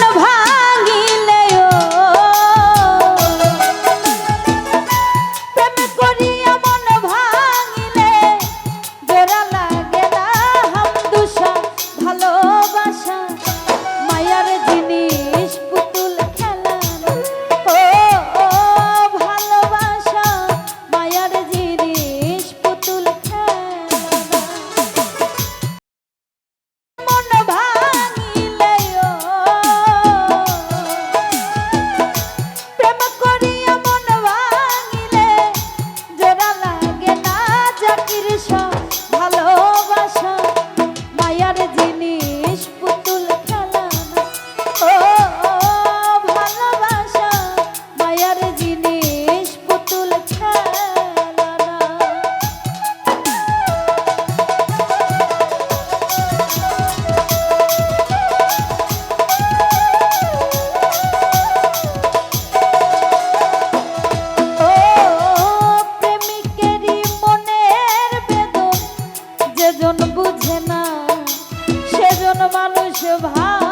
love. মানুষ ভালো।